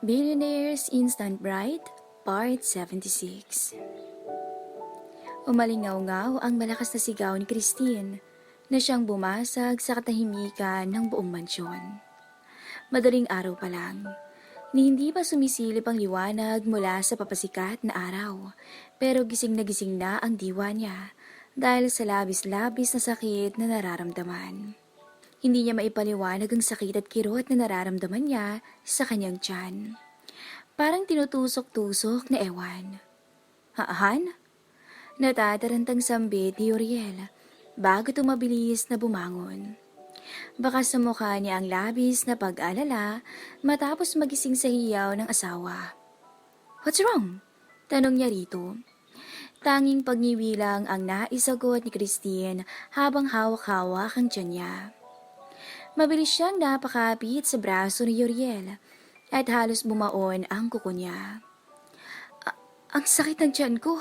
Billionaires Instant Bride, Part 76 Umalingaw-ngaw ang malakas na sigaw ni Christine na siyang bumasag sa katahimikan ng buong mansyon. Madaling araw pa lang, ni hindi pa sumisilip ang liwanag mula sa papasikat na araw, pero gising na gising na ang diwa niya dahil sa labis-labis na sakit na nararamdaman. Hindi niya maipaliwanag ang sakit at kirot na nararamdaman niya sa kanyang tiyan. Parang tinutusok-tusok na ewan. Haahan? Natatarantang sambit ni Uriel bago tumabilis na bumangon. Baka sa mukha niya ang labis na pag-alala matapos magising sa hiyaw ng asawa. What's wrong? Tanong niya rito. Tanging pagniwi lang ang naisagot ni Christine habang hawak-hawak ang tiyan niya. Mabilis siyang napakapit sa braso ni Uriel at halos bumaon ang kuko niya. "A- ang sakit ng tiyan ko.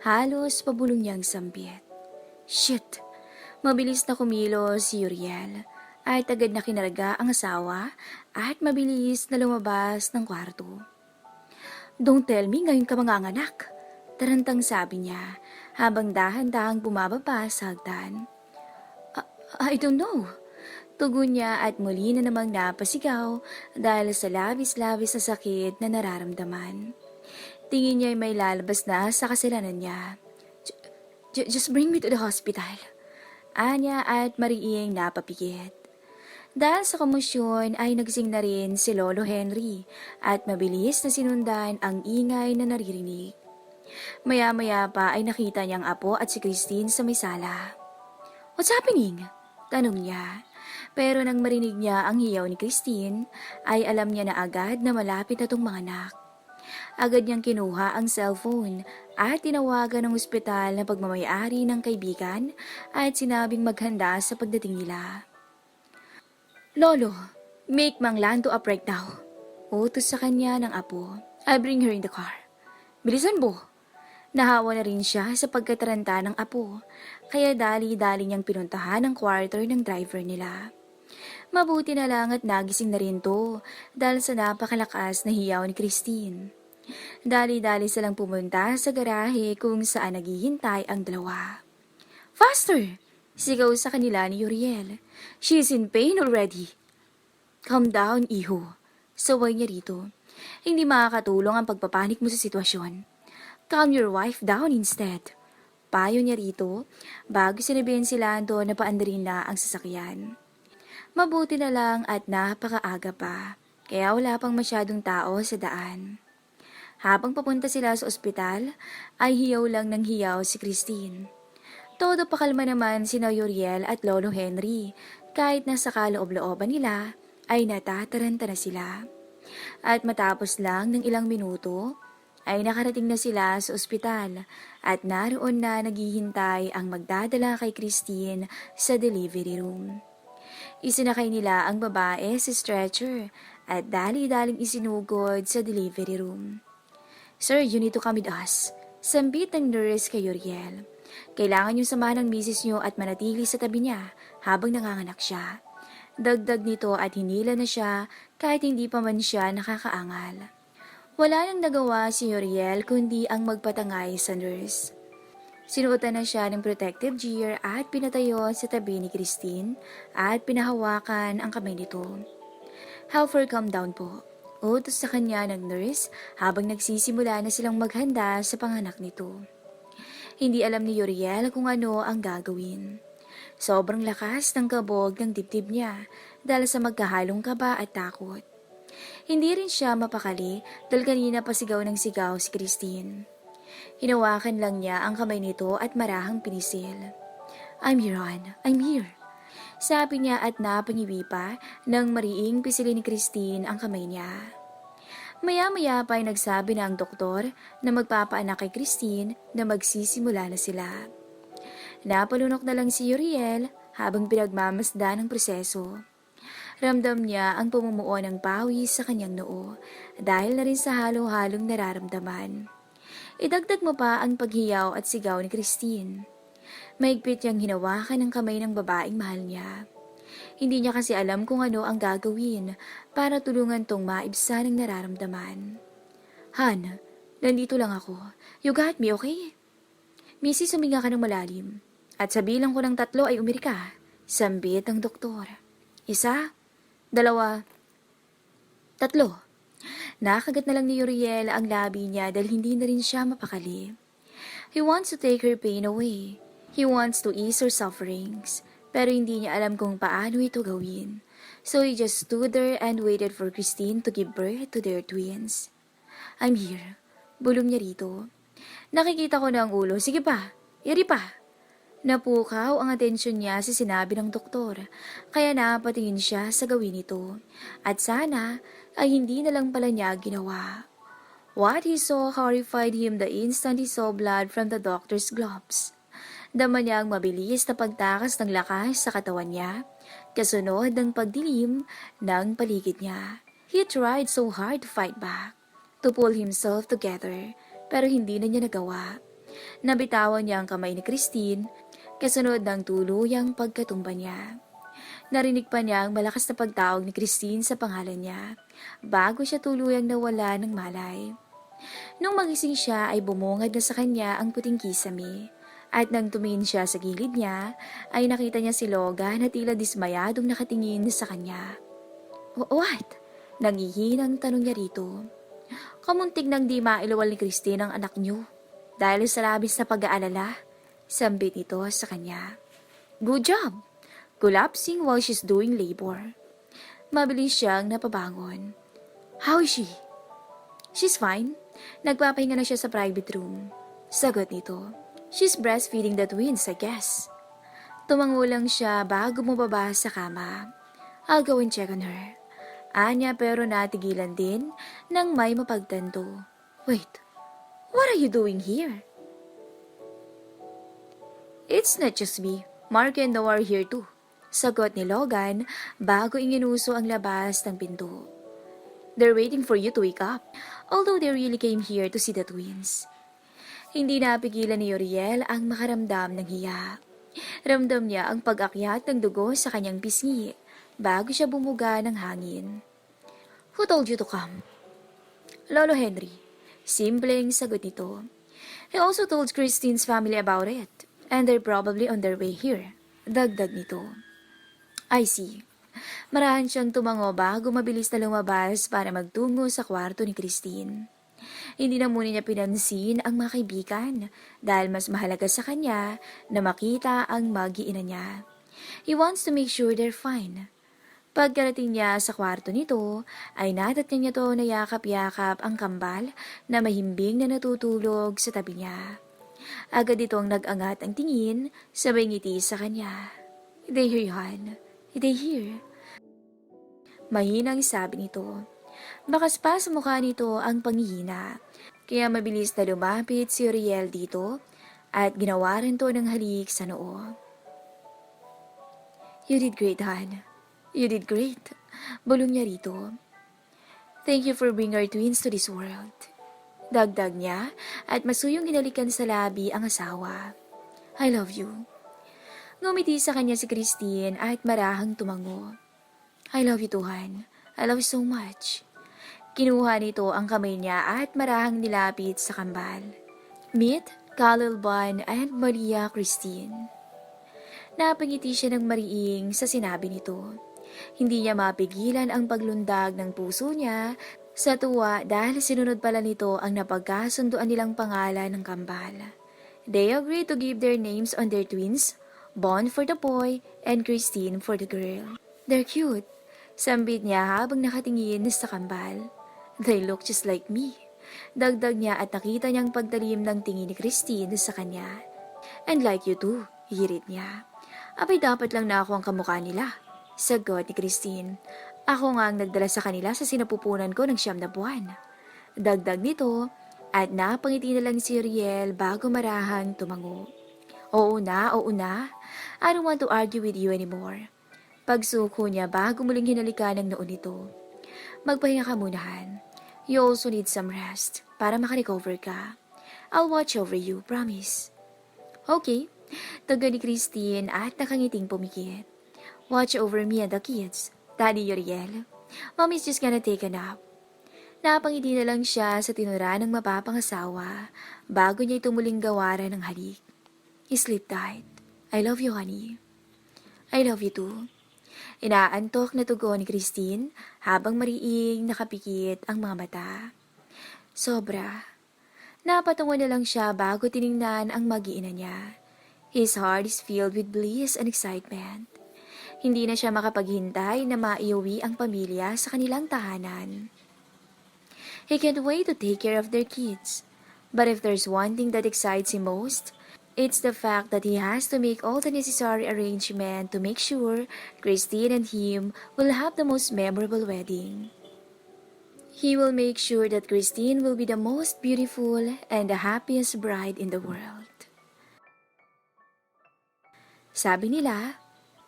Halos pabulong niyang sambit. Shit! Mabilis na kumilos si Uriel at agad na kinarga ang asawa at mabilis na lumabas ng kwarto. Don't tell me ngayon ka mga anak. Tarantang sabi niya habang dahan-dahang bumababa sa hagdan. I, don't know. Tugon niya at muli na namang napasigaw dahil sa labis-labis na sakit na nararamdaman. Tingin niya ay may lalabas na sa kasalanan niya. "J- j- just bring me to the hospital. Anya at mariing napapigit. Dahil sa komosyon ay nagsing na rin si Lolo Henry at mabilis na sinundan ang ingay na naririnig. Maya-maya pa ay nakita niyang apo at si Christine sa may sala. What's happening? Tanong niya. Pero nang marinig niya ang hiyaw ni Christine, ay alam niya na agad na malapit na tong mga anak. Agad niyang kinuha ang cellphone at tinawagan ng ospital na pagmamayari ng kaibigan at sinabing maghanda sa pagdating nila. Lolo, make Mang Lando up right now. Utos sa kanya ng apo. I'll bring her in the car. Bilisan mo. Nahawa na rin siya sa pagkataranta ng apo, kaya dali-dali niyang pinuntahan ang quarter ng driver nila. Mabuti na lang at nagising na rin to dahil sa napakalakas na hiyaw ni Christine. Dali-dali silang pumunta sa garahe kung saan naghihintay ang dalawa. Faster! Sigaw sa kanila ni Uriel. She's in pain already. Calm down, iho. Saway niya rito. Hindi makakatulong ang pagpapanik mo sa sitwasyon. Calm your wife down instead. Payo niya rito bago sinabihin si Lando na paandarin na ang sasakyan. Mabuti na lang at napakaaga pa, kaya wala pang masyadong tao sa daan. Habang papunta sila sa ospital, ay hiyaw lang ng hiyaw si Christine. Todo pakalma naman si Uriel at Lolo Henry, kahit nasa kaloob-looban nila, ay natataranta na sila. At matapos lang ng ilang minuto, ay nakarating na sila sa ospital at naroon na naghihintay ang magdadala kay Christine sa delivery room. Isinakay nila ang babae sa stretcher at dali-daling isinugod sa delivery room. Sir, you need to come with us. Sambit ng nurse kay Uriel. Kailangan yung samahan ng misis niyo at manatili sa tabi niya habang nanganganak siya. Dagdag nito at hinila na siya kahit hindi pa man siya nakakaangal. Wala nang nagawa si Uriel kundi ang magpatangay sa nurse. Sinuotan na siya ng protective gear at pinatayo sa tabi ni Christine at pinahawakan ang kamay nito. Help her calm down po. Utos sa kanya ng nurse habang nagsisimula na silang maghanda sa panganak nito. Hindi alam ni Uriel kung ano ang gagawin. Sobrang lakas ng kabog ng dibdib niya dahil sa magkahalong kaba at takot. Hindi rin siya mapakali dahil kanina pa sigaw ng sigaw si Christine. Hinawakan lang niya ang kamay nito at marahang pinisil. I'm here, Ron. I'm here. Sabi niya at napangiwi pa nang mariing pisilin ni Christine ang kamay niya. Maya-maya pa ay nagsabi na ang doktor na magpapaanak kay Christine na magsisimula na sila. Napalunok na lang si Uriel habang pinagmamasdan ang proseso. Ramdam niya ang pumumuo ng pawis sa kanyang noo dahil na rin sa halo-halong nararamdaman. Idagdag mo pa ang paghiyaw at sigaw ni Christine. Mahigpit niyang hinawakan ang kamay ng babaeng mahal niya. Hindi niya kasi alam kung ano ang gagawin para tulungan tong maibsan ang nararamdaman. Han, nandito lang ako. You got me, okay? Missy, suminga ka ng malalim. At sa bilang ko ng tatlo ay umirika. Sambit ang doktor. Isa, dalawa, tatlo. Nakagat na lang ni Uriel ang labi niya dahil hindi na rin siya mapakali. He wants to take her pain away. He wants to ease her sufferings. Pero hindi niya alam kung paano ito gawin. So he just stood there and waited for Christine to give birth to their twins. I'm here. Bulong niya rito. Nakikita ko na ang ulo. Sige pa. Iri pa. Napukaw ang atensyon niya sa sinabi ng doktor, kaya napatingin siya sa gawin nito. At sana ay hindi na lang pala niya ginawa. What he saw horrified him the instant he saw blood from the doctor's gloves. Dama niya ang mabilis na pagtakas ng lakas sa katawan niya, kasunod ng pagdilim ng paligid niya. He tried so hard to fight back, to pull himself together, pero hindi na niya nagawa. Nabitawan niya ang kamay ni Christine, kasunod ng tuluyang pagkatumba niya. Narinig pa niya ang malakas na pagtawag ni Christine sa pangalan niya, bago siya tuluyang nawala ng malay. Nung magising siya ay bumungad na sa kanya ang puting kisame. At nang tumingin siya sa gilid niya, ay nakita niya si Logan na tila dismayadong nakatingin sa kanya. "Wh- What? Nangihinang tanong niya rito. Kamuntig nang di mailawal ni Christine ang anak niyo. Dahil sa labis na pag-aalala, sambit ito sa kanya. Good job! Collapsing while she's doing labor. Mabilis siyang napabangon. How is she? She's fine. Nagpapahinga na siya sa private room. Sagot nito. She's breastfeeding the twins, I guess. Tumango lang siya bago bumaba sa kama. I'll go and check on her. Anya pero natigilan din nang may mapagtanto. Wait, what are you doing here? It's not just me. Mark and Noah are here too. Sagot ni Logan bago inginuso ang labas ng pinto. They're waiting for you to wake up, although they really came here to see the twins. Hindi napigilan ni Uriel ang makaramdam ng hiya. Ramdam niya ang pag-akyat ng dugo sa kanyang pisngi bago siya bumuga ng hangin. Who told you to come? Lolo Henry. Simpleng sagot nito. He also told Christine's family about it, and they're probably on their way here. Dagdag nito. I see. Marahan siyang tumango bago mabilis na lumabas para magtungo sa kwarto ni Christine. Hindi na muna niya pinansin ang mga kaibigan dahil mas mahalaga sa kanya na makita ang magiina niya. He wants to make sure they're fine. Pagkarating niya sa kwarto nito, ay nadatnan niya to na yakap-yakap ang kambal na mahimbing na natutulog sa tabi niya. Agad itong nag-angat ang tingin, sabay ngiti sa kanya. They hear you, Han. They hear. Mahinang sabi nito. Bakas pa sa mukha nito ang panghihina. Kaya mabilis na lumapit si Uriel dito at ginawa rin to ng halik sa noo. You did great, Han. You did great. Bulong niya rito. Thank you for bringing our twins to this world. Dagdag niya at masuyong hinalikan sa labi ang asawa. I love you. Ngumiti sa kanya si Christine at marahang tumango. I love you, Tuhan. I love you so much. Kinuha nito ang kamay niya at marahang nilapit sa kambal. Meet Khalil Ban and Maria Christine. Napangiti siya ng mariing sa sinabi nito. Hindi niya mapigilan ang paglundag ng puso niya sa tuwa dahil sinunod pala nito ang napagkasunduan nilang pangalan ng kambal. They agreed to give their names on their twins, Bon for the boy and Christine for the girl. They're cute. Sambit niya habang nakatingin sa kambal. They look just like me. Dagdag niya at nakita niyang pagdalim ng tingin ni Christine sa kanya. And like you too, hirit niya. Abay dapat lang na ako ang kamukha nila. Sagot ni Christine. Ako nga ang nagdala sa kanila sa sinapupunan ko ng siyam na buwan. Dagdag nito at napangiti na lang si Riel bago marahang tumango. Oo na, oo na. I don't want to argue with you anymore. Pagsuko niya bago muling hinalikan ng noon nito. Magpahinga ka muna, Han. You also need some rest para makarecover ka. I'll watch over you, promise. Okay, tugon ni Christine at nakangiting pumikit. Watch over me and the kids, Daddy Uriel. Mommy's just gonna take a nap. Napangiti na lang siya sa tinura ng mapapangasawa bago niya itumuling gawaran ng halik. Sleep tight. I love you, honey. I love you too. Inaantok na tugon ni Christine habang mariing nakapikit ang mga mata. Sobra. Napatungo na lang siya bago tiningnan ang mag-iina niya. His heart is filled with bliss and excitement. Hindi na siya makapaghintay na maiuwi ang pamilya sa kanilang tahanan. He can't wait to take care of their kids. But if there's one thing that excites him most, it's the fact that he has to make all the necessary arrangements to make sure Christine and him will have the most memorable wedding. He will make sure that Christine will be the most beautiful and the happiest bride in the world. Sabi nila,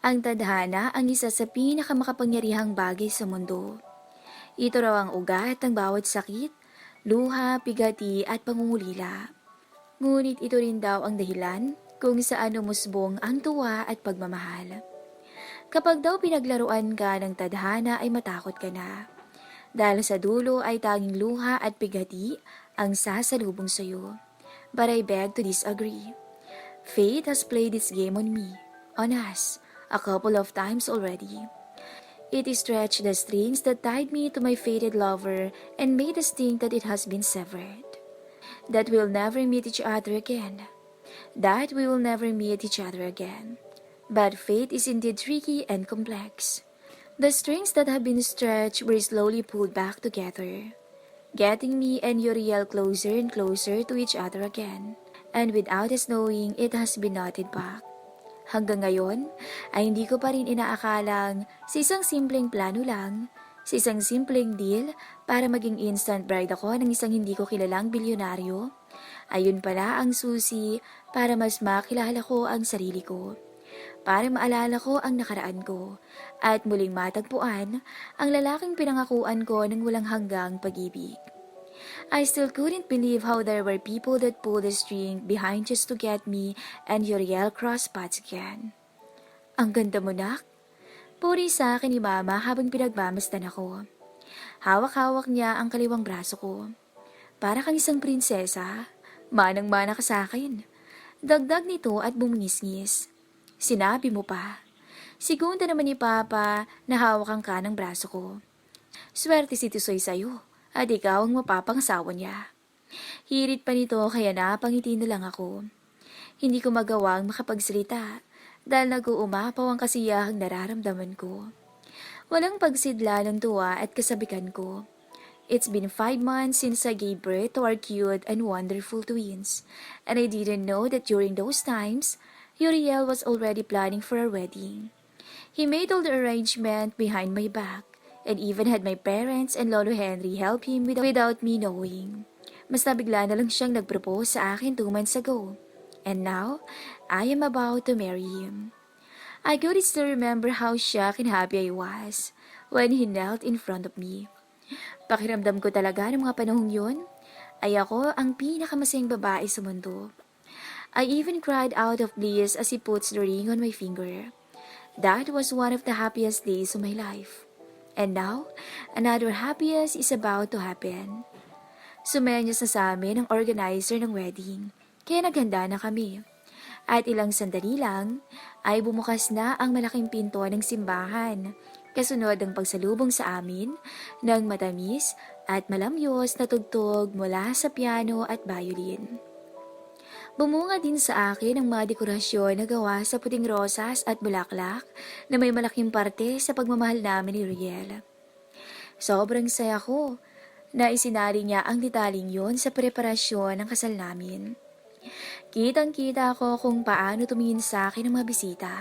ang tadhana ang isa sa pinakamakapangyarihang bagay sa mundo. Ito raw ang ugat ng bawat sakit, luha, pigati at pangungulila. Ngunit ito rin daw ang dahilan kung saan umusbong ang tuwa at pagmamahal. Kapag daw pinaglaruan ka ng tadhana ay matakot ka na. Dahil sa dulo ay tanging luha at pigati ang sasalubong sa iyo. But I beg to disagree. Fate has played its game on me, on us, a couple of times already. It stretched the strings that tied me to my fated lover and made us think that it has been severed. That we'll never meet each other again. That we will never meet each other again. But fate is indeed tricky and complex. The strings that have been stretched were slowly pulled back together, getting me and Uriel closer and closer to each other again. And without us knowing, it has been knotted back. Hanggang ngayon, ay hindi ko pa rin inaakalang sa isang simpleng plano lang, sa isang simpleng deal para maging instant bride ako ng isang hindi ko kilalang bilyonaryo. Ayun pala ang susi para mas makilala ko ang sarili ko. Para maalala ko ang nakaraan ko at muling matagpuan ang lalaking pinangakuan ko ng walang hanggang pag-ibig. I still couldn't believe how there were people that pulled the string behind just to get me and Uriel cross paths again. Ang ganda mo, nak. Puri sa akin ni Mama habang pinagmamasdan ako. Hawak-hawak niya ang kaliwang braso ko. Para kang isang prinsesa. Manang-mana ka sa akin. Dagdag nito at bumungis-ngis. Sinabi mo pa. Segunda naman ni Papa na hawakan ka ng braso ko. Swerte si Tisoy sa'yo at ikaw ang mapapangasawa niya. Hirit pa nito kaya napangiti na lang ako. Hindi ko magawang makapagsalita dahil nag-uumapaw ang kasiyahang nararamdaman ko. Walang pagsidla ng tuwa at kasabikan ko. It's been five months since I gave birth to our cute and wonderful twins, and I didn't know that during those times, Uriel was already planning for our wedding. He made all the arrangement behind my back, and even had my parents and Lolo Henry help him without, without me knowing. Mas nabigla na lang siyang nag-propose sa akin two months ago. And now, I am about to marry him. I could still remember how shocked and happy I was when he knelt in front of me. Pakiramdam ko talaga ng mga panahong yun ay ako ang pinakamasayang babae sa mundo. I even cried out of bliss as he puts the ring on my finger. That was one of the happiest days of my life. And now, another happiest is about to happen. Sumenyos na sa amin ang organizer ng wedding, kaya naghanda na kami. At ilang sandali lang, ay bumukas na ang malaking pinto ng simbahan, kasunod ang pagsalubong sa amin ng matamis at malamyos na tugtog mula sa piano at violin. Bumunga din sa akin ang mga dekorasyon na gawa sa puting rosas at bulaklak na may malaking parte sa pagmamahal namin ni Riel. Sobrang saya ko na isinari niya ang detaling yon sa preparasyon ng kasal namin. Kitang-kita ko kung paano tumingin sa akin ang mga bisita.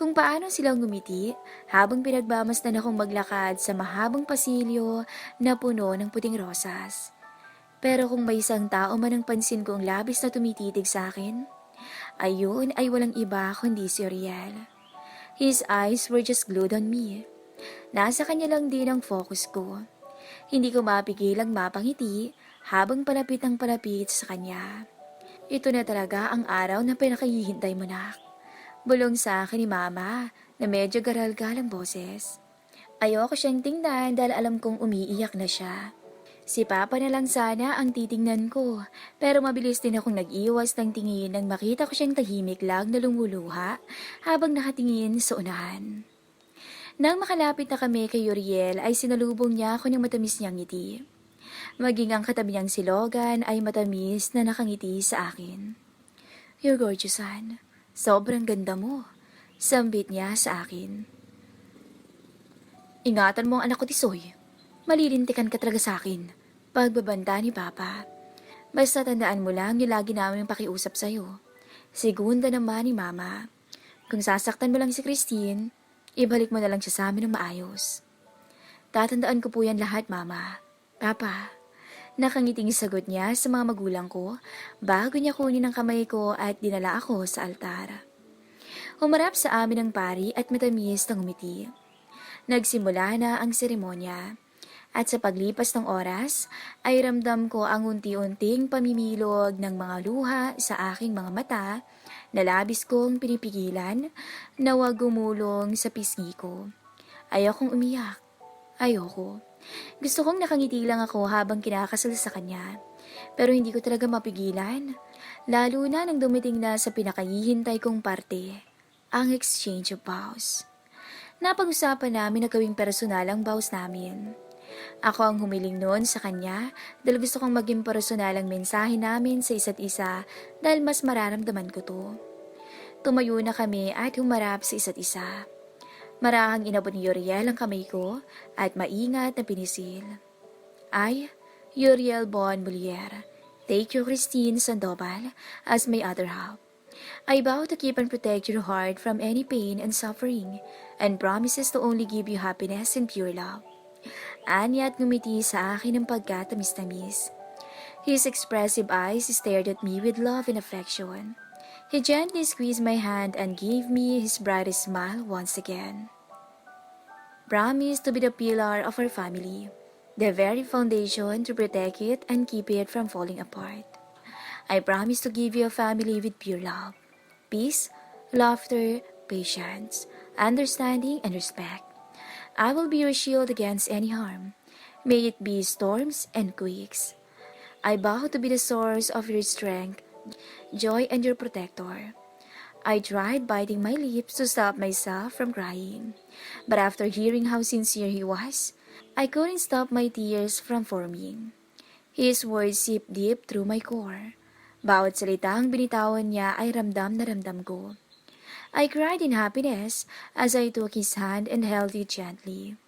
Kung paano silang ngumiti habang pinagmamasdan akong maglakad sa mahabang pasilyo na puno ng puting rosas. Pero kung may isang tao man ang pansin kong labis na tumititig sa akin, ayun ay walang iba kundi si Uriel. His eyes were just glued on me. Nasa kanya lang din ang focus ko. Hindi ko mapigilang mapangiti habang palapit ang palapit sa kanya. Ito na talaga ang araw na pinakahihintay mo nak. Bulong sa akin ni mama na medyo garal-gal ang boses. Ayoko siyang tingnan dahil alam kong umiiyak na siya. Si Papa na lang sana ang titingnan ko, pero mabilis din akong nag-iwas ng tingin nang makita ko siyang tahimik lang na lumuluha habang nakatingin sa unahan. Nang makalapit na kami kay Uriel ay sinalubong niya ako ng matamis niyang ngiti. Maging ang katabi niyang si Logan ay matamis na nakangiti sa akin. You're gorgeous, Han. Sobrang ganda mo. Sambit niya sa akin. Ingatan mo ang anak ko, Tisoy. Malilintikan ka talaga sa akin. Pagbabanta ni Papa. Basta tandaan mo lang yung lagi namin pakiusap sa'yo. Segunda naman ni Mama. Kung sasaktan mo lang si Christine, ibalik mo na lang siya sa amin ng maayos. Tatandaan ko po yan lahat, Mama. Papa, nakangiting sagot niya sa mga magulang ko bago niya kunin ang kamay ko at dinala ako sa altar. Humarap sa amin ang pari at matamis ng umiti. Nagsimula na ang seremonya. At sa paglipas ng oras, ay ramdam ko ang unti-unting pamimilog ng mga luha sa aking mga mata na labis kong pinipigilan na wag gumulong sa pisngi ko. Ayokong umiyak. Ayoko. Gusto kong nakangiti lang ako habang kinakasal sa kanya. Pero hindi ko talaga mapigilan. Lalo na nang dumiting na sa pinakahihintay kong parte, ang exchange of vows. Napag-usapan namin na gawing personal ang vows namin. Ako ang humiling noon sa kanya dahil gusto kong maging personal ang mensahe namin sa isa't isa dahil mas mararamdaman ko to. Tumayo na kami at humarap sa isa't isa. Marahang inabot ni Uriel ang kamay ko at maingat na pinisil. I, Uriel Bon Bolier, take you Christine Sandoval as my other half. I vow to keep and protect your heart from any pain and suffering and promises to only give you happiness and pure love. Anya at ngumiti sa akin ng pagkatamis-tamis. His expressive eyes stared at me with love and affection. He gently squeezed my hand and gave me his brightest smile once again. Promise to be the pillar of our family, the very foundation to protect it and keep it from falling apart. I promise to give you a family with pure love, peace, laughter, patience, understanding, and respect. I will be your shield against any harm. May it be storms and quakes. I vow to be the source of your strength, joy, and your protector. I tried biting my lips to stop myself from crying, but after hearing how sincere he was, I couldn't stop my tears from forming. His words seeped deep through my core. Bawat salitang binitawan niya ay ramdam na ramdam ko. I cried in happiness as I took his hand and held it gently.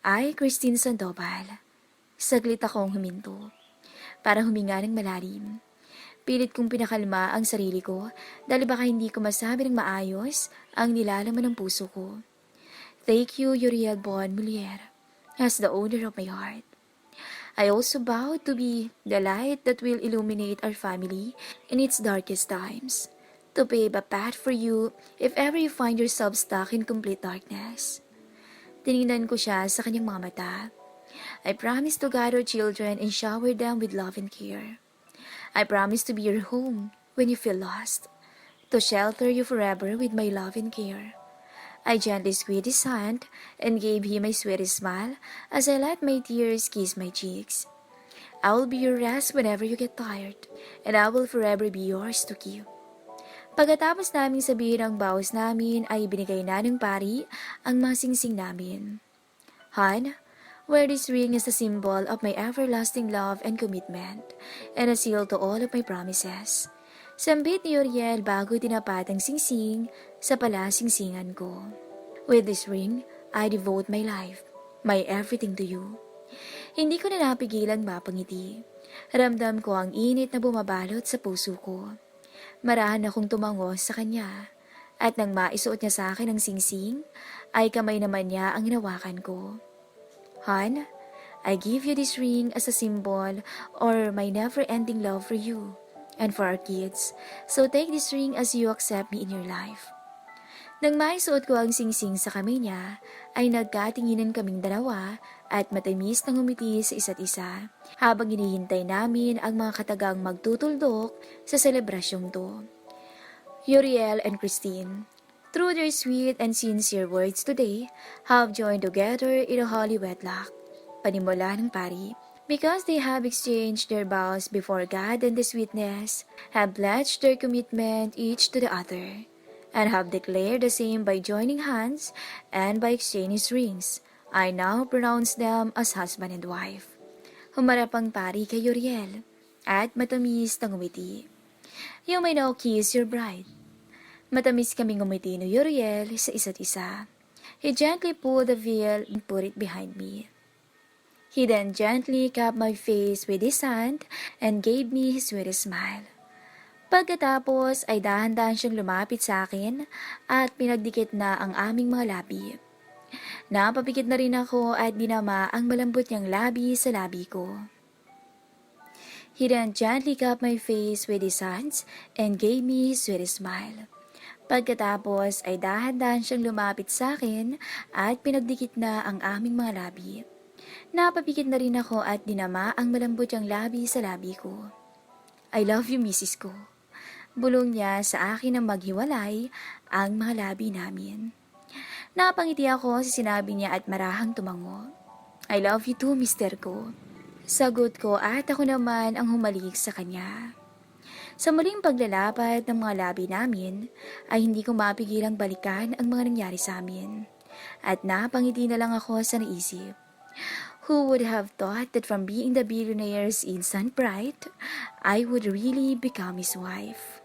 I, Christine Sandoval. Saglit akong huminto. Para huminga ng malalim. Pilit kong pinakalma ang sarili ko dahil baka hindi ko masabi ng maayos ang nilalaman ng puso ko. Thank you, Uriel Bon Mulier, as the owner of my heart. I also vow to be the light that will illuminate our family in its darkest times to pave a path for you if ever you find yourself stuck in complete darkness. Tinignan ko siya sa kanyang mga mata. I promise to guide our children and shower them with love and care. I promise to be your home when you feel lost, to shelter you forever with my love and care. I gently squeezed his hand and gave him my sweetest smile as I let my tears kiss my cheeks. I will be your rest whenever you get tired, and I will forever be yours to keep. Pagkatapos naming sabihin ang bawas namin ay binigay na ng pari ang masingsing namin. Han, wear this ring as a symbol of my everlasting love and commitment, and a seal to all of my promises. Sambit ni Uriel bago tinapat ang singsing sa palasingsingan ko. With this ring, I devote my life, my everything to you. Hindi ko na napigilan mapangiti. Ramdam ko ang init na bumabalot sa puso ko. Marahan akong tumango sa kanya. At nang maisuot niya sa akin ang singsing, ay kamay naman niya ang hinawakan ko. Han, I give you this ring as a symbol or my never-ending love for you and for our kids. So take this ring as you accept me in your life. Nang maisuot ko ang singsing sa kamay niya, ay nagkatinginan kaming dalawa at matamis na ngumiti sa isa't isa habang hinihintay namin ang mga katagang magtutuldok sa selebrasyong to. Uriel and Christine, through their sweet and sincere words today, have joined together in a holy wedlock. Panimula ng pari. Because they have exchanged their vows before God and His witness, have pledged their commitment each to the other, and have declared the same by joining hands and by exchanging rings, I now pronounce them as husband and wife. Humarap ang pari kay Uriel, at matamis na ngumiti. You may now kiss your bride. Matamis kaming ngumiti ni Uriel sa isa't isa. He gently pulled the veil and put it behind me. He then gently cupped my face with his hand and gave me his sweetest smile. Pagkatapos ay dahan-dahan siyang lumapit sa akin at pinagdikit na ang aming mga labi. Napapikit na rin ako at dinama ang malambot niyang labi sa labi ko. He then gently cupped my face with his hands and gave me his sweetest smile. Pagkatapos ay dahan-dahan siyang lumapit sa akin at pinagdikit na ang aming mga labi. Napapikit na rin ako at dinama ang malambot niyang labi sa labi ko. I love you, Mrs. ko. Bulong niya sa akin na maghiwalay ang mga labi namin. Napangiti ako sa sinabi niya at marahang tumango. I love you too, mister ko. Sagot ko at ako naman ang humalik sa kanya. Sa muling paglalapat ng mga labi namin, ay hindi ko mapigilang balikan ang mga nangyari sa amin. At napangiti na lang ako sa naisip. Who would have thought that from being the billionaire's instant bride, I would really become his wife?